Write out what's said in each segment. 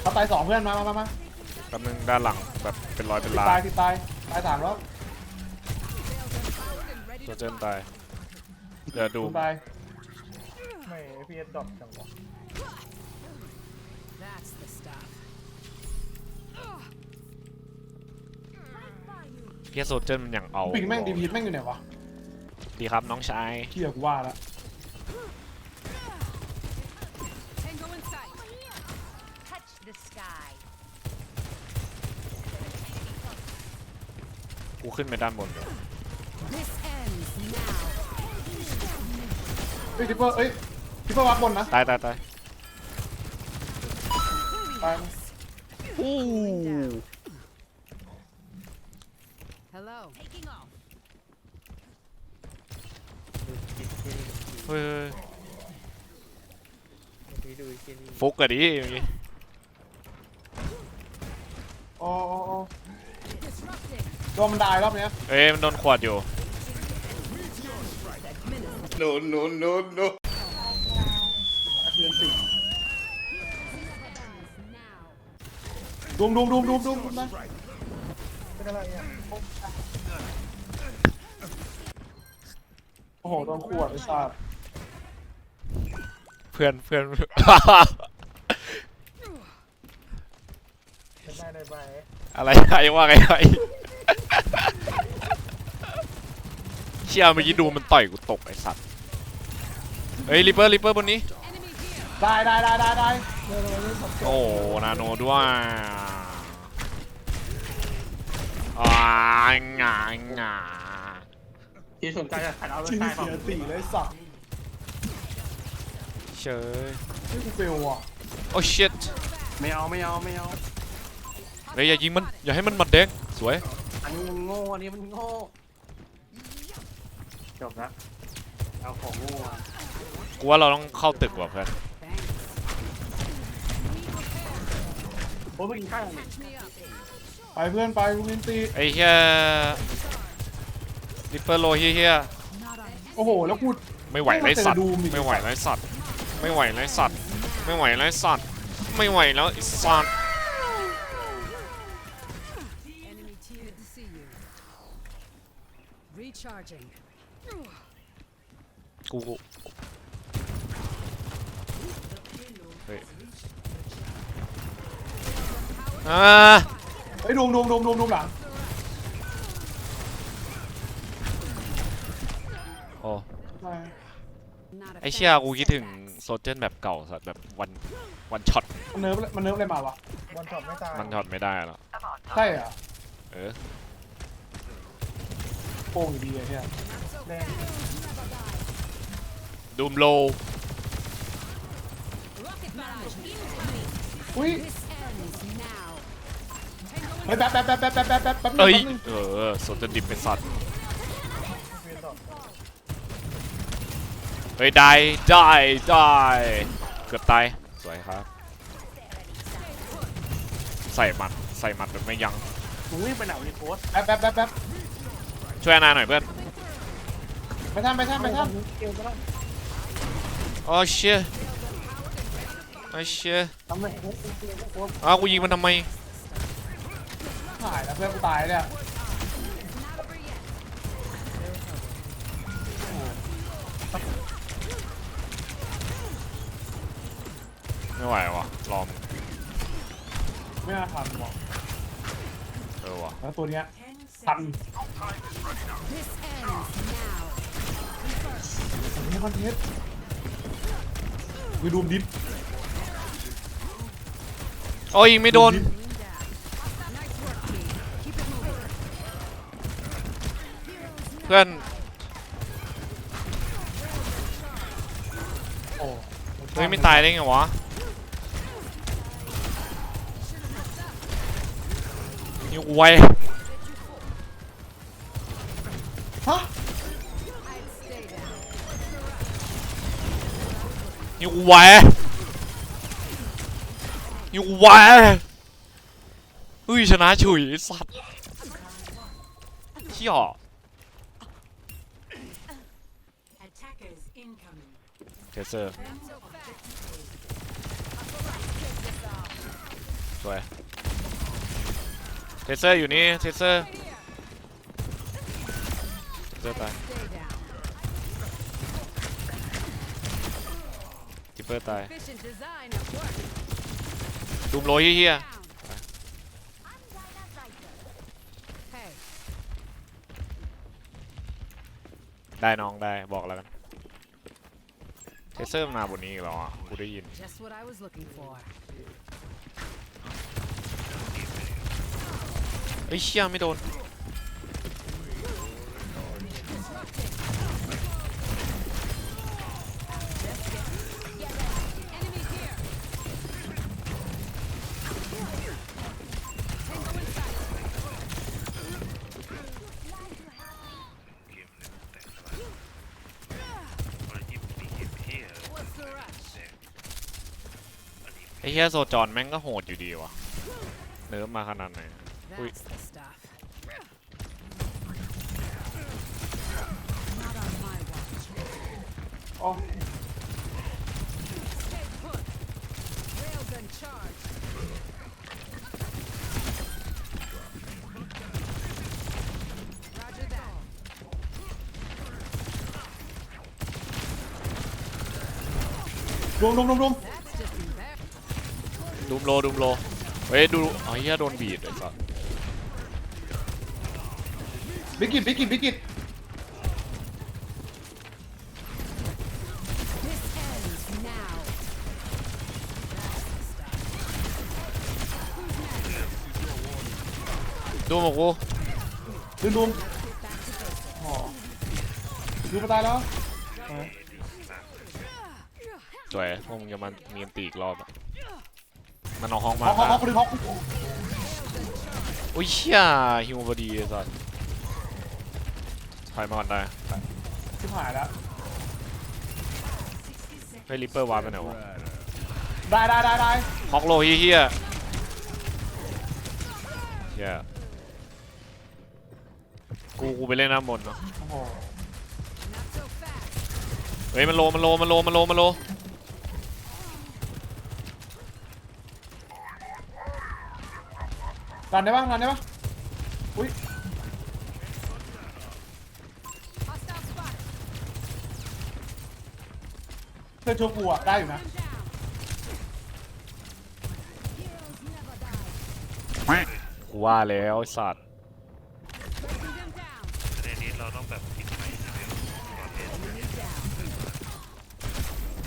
เขาตายสองเพื่อนมามามามาแป๊บนึงด้านหลังแบบเป็นรอยเป็นติดลาตายยติดตายตายสามแล้วตัวเจนตายเดี๋ยวดูคุณตายไม่พีเอสดรอปจังวะ That's the stuff. เฮียโซเจนมันอย่างเอาปิงแม่งดีพีแม่งอยู่ไหนวะดีครับน้องชายเที่ยกูว่าละ กูขึ้นไปด้านบนเดี๋ยว This ends now. เฮ้ยทิปเปอร์เอ้ยทิปเปอร์วัดบนนะตายตายตายตายอู้ Hello. Taking off. เฮ้ยนี่ดูอีกทีนี่ฟุกอะดิเมื่อกี้อ๋ออ๋ออ๋ อ Disrupting. โดนมันได้รอบเนี้ยเอ้ยมันโดนขวดอยู่เพื่อนติด Now. ดุมดุมดุมดุมดุมดุมนะเป็นอะไรอะโอ้โหโดนขวดไอ้สัสเพื่อนเพื่อน เป็นได้ได้ไหมอะไรไอ้ว่าไงไอ้ เชี่ยเมื่อกี้ดูมันต่อยกูตกไอสัตว์เฮ้ยริปเปอร์ริปเปอร์บนนี้ Enemy here. ได้ได้ได้ได้ได้โอ้นาโนด้วยอ่างางาที่สนใจจะถ่ายเอาเรื่ชื่องอใต้ของเสียตีเลยสัสเชยชื่กูเฟลอะโอ้ชิตไม่เอาไม่เอาไม่เอาเฮ้ยอย่ายิงมันอย่าให้มันหมัดแดง สวย อันนี้มันโง่ อันนี้มันโง่ จบละเอาของโง่อะกูว่าเราต้องเข้าตึกว่ะเพื่อน Thanks. โอ้ยเมื่อกี้ข้างหนึ่ง Catch me up. ไปเพื่อนไปกูมินตีไอ้เฮียริปเปอร์โลเฮีย Not on. โอ้โห แล้วกูไม่ไหวไรสัตว์ไม่มาเจอดูมอีกไม่ไหวไรสัตว์ไม่ไหวไรสัตว์ไม่ไหวไรสัตว์ไม่ไหวแล้วไอ้สัตว์ Recharging. กูเฮ้ยอ่าไอ้ยดุมดุมดุมดุมดุมหลังโอ้ไป Not a ไอเชี่ย fan. กูคิดถึงโซเจนแบบเก่าสัตว์แบบวันวันช็อตมันเนิร์ฟมันเนิร์ฟอะไรมาวะบอลช็อตไม่ตายมันช็อตไม่ได้แล้วใช่เหรอะเออ โป้งอยู่ดีอะเนี่ยแรงดูมโล Rocket barrage incoming. อุ้ย This ends now. เฮ้ยแป๊บแป๊บแป๊บแป๊บแป๊บแป๊บแป๊บแป๊บนึงเอ้ยแป๊บนึงเออโซเจนดิบเป็นสัตว์พีเอสดรอปเฮ้ยได้ได้ได้เกือบตายสวยครับ ใส่หมัดใส่หมัดแบบไม่ยั้งมึงวิ่งไปไหนวะนี่โค้ชแป๊บแป๊บแป๊บแป๊บ ช่วยอานาหน่อยเพื่อนไปทำไปทำไปทเกมก็ได้โอ้เชี่ยโอ้เชี่ยทำไมโค้ชเกมก็โค้ชอ้าวกูยิงมันทำไมำถ่ายแล้วเพื่อนกูตายเนี่ยไม่ไหววะรอมงไม่น่าทันหรอกเออวะแล้วตัวเนี้ย ทัน This ends now. อันนี้คอนเทนต์วิดูมดิฟโอ้ยยิงไม่โดน Lean down. Nice work, team. Keep it moving. เพื่อน โอ้เฮ้ยไม่ตายได้ไงวะยิงไวฮะ I'd stay down. ยิงไวยิงไวเฮ้ยชนะฉุยสัตว์เที่ยเทเซอร์สวยเทเซอร์อยู่นี่เทเซอร์เทเซอร์ตาย Stay down. จิ ปเปอร์ตาย Efficient design at work. ดูมโรยเฮีย Down. Hey, ๆได้น้องได้บอกแล้วกันเทเซอร์มันมาบนนี้อีกแล้วอะกูได้ยิน just what I was looking for. เฮ้ยเชี่ยไม่โดน Enemies here. Tango in sight. คนที่มีเกมเที่ย What's the rush? ไอ้ เฮียโซจอนแม่งก็โหดอยู่ดีว่ะเนิร์ฟมาขนาดไหน Ui. That's the stuff. Not on my watch. อ๋อ Stay put. Railgun charge. Roger that. รวมรวมรวมรวม That's just embarrassing. ดูมโลดูมโลเฮ้ยดูอ๋อเฮียโดนบีดไอ้สัสบิกิตบิกิตบิกิต This ends now. That's the stuff. Who's next? ดูมากูลืมรวม Get back to basics. อ๋อดูมาตายแล้วสวยพวกมึงจะมาเนียนตีอีกรอบอะ มันเอาห้องมาฮอกฮอกฮปะอกคนนึงฮอกอุ้ยเชี่ยฮิวพอดีไอ้สัสถอยมาก่อนได้ชิบหายแล้ว เฮ้ยริปเปอร์วาร์ปไปไหนวะได้ได้ได้ได้ฮอกโลเฮียเฮียเฮียกูกูไปเล่นน้ำบนเนาะโอ้โห Not so fast. เฮ้ยมันโลมันโลมันโลมันโลมันโล รันได้ปะรันได้ปะอุ้ย Hostile spotted. เพื่อนโชว์กูอะได้อยู่นะ Him down. Heroes never die. กูว่าแล้วไอ้สัตว์ Breaking them down. ประเด็นนี้เราต้องแบบปิดไฟใช่ไหมก่อนเล่น Enemy down.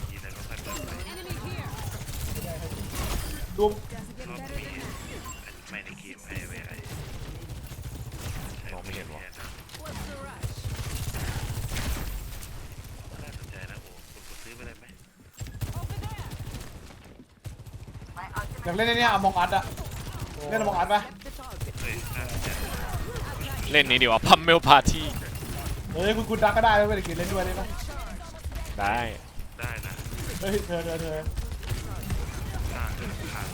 ทีแล้วก็ค่อยเปิดไฟ Enemy here. รวม Doesn't get รอบ better มี than that. ไม่ในเกมให้ไว้ไอ้ มองไม่เห็นวะ What's the rush? น่าสนใจนะโอ้คุณกดซื้อไปได้ไหม Over there. อยากเล่นในเนี้ยมองอัดอะเล่นมองอัดปะ Get the target. เฮ้ยน่าสนใจเล่นนี้ดีกว่าพัมเมลพาร์ตี้เฮ้ยคุณคุณดักก็ได้แล้วไม่ได้กินเล่นด้วยได้ปะได้ได้นะเฮ้ยเธอเธอเธอน่าจะผ่าน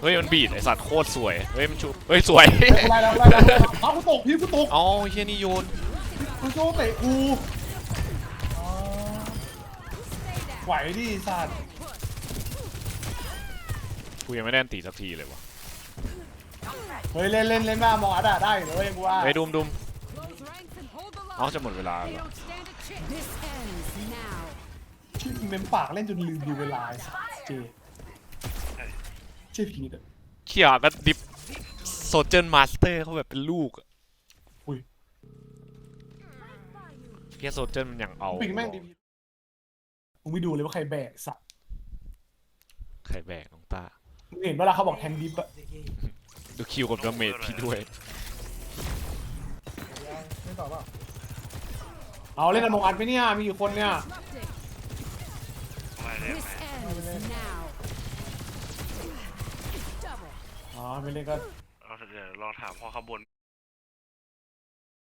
เฮ้ยมันบีดไอสัตว์โคตรสวยเฮ้ยมันชุบเฮ้ยสวยเฮ้ยกูไล่แล้วไล่แล้วไล่แล้วเอ้ากูตกพี่กูตกอ๋อเฮียนี่โยนกูโชว์เตะกูอ๋อ Stay down. ไหวดิสัตว์กูยังไม่ได้อันตีสักทีเลยวะเฮ้ยเล่นเล่นเล่นมามองอัดอะได้อยู่นะเว้ยกูว่าเฮ้ยดุมดุม Close ranks and hold the เอา line. จะหมดเวลา They แล้ว don't stand a chance. This ends now. ชื่อเมมปากเล่นจนลืมดูเวลาไอ้สัตว์เจชื่อพีดอะเขี่ยก็ดิฟโซเจนมาสเตอร์เขาแบบเป็นลูกอะอุ้ยเฮียโซเจนมันยังเอา ปิงแม่งดีพี มึงไม่ดูเลยว่าใครแบกสัตว์ใครแบกน้องตามึงเห็นเวลาเขาบอกแทงดิฟอะดูคิวกับดาเมจพี่ด้วย ไม่ตอบว่าเอาเล่นมองอัดไปเนี่ย มีอยู่คนเนี่ย Disrupting. ไม่ได้ This ไหม ends now. Double. อ๋อไม่เล่นก็เอาเถอะเดี๋ยวลองถามพ่อข้างบน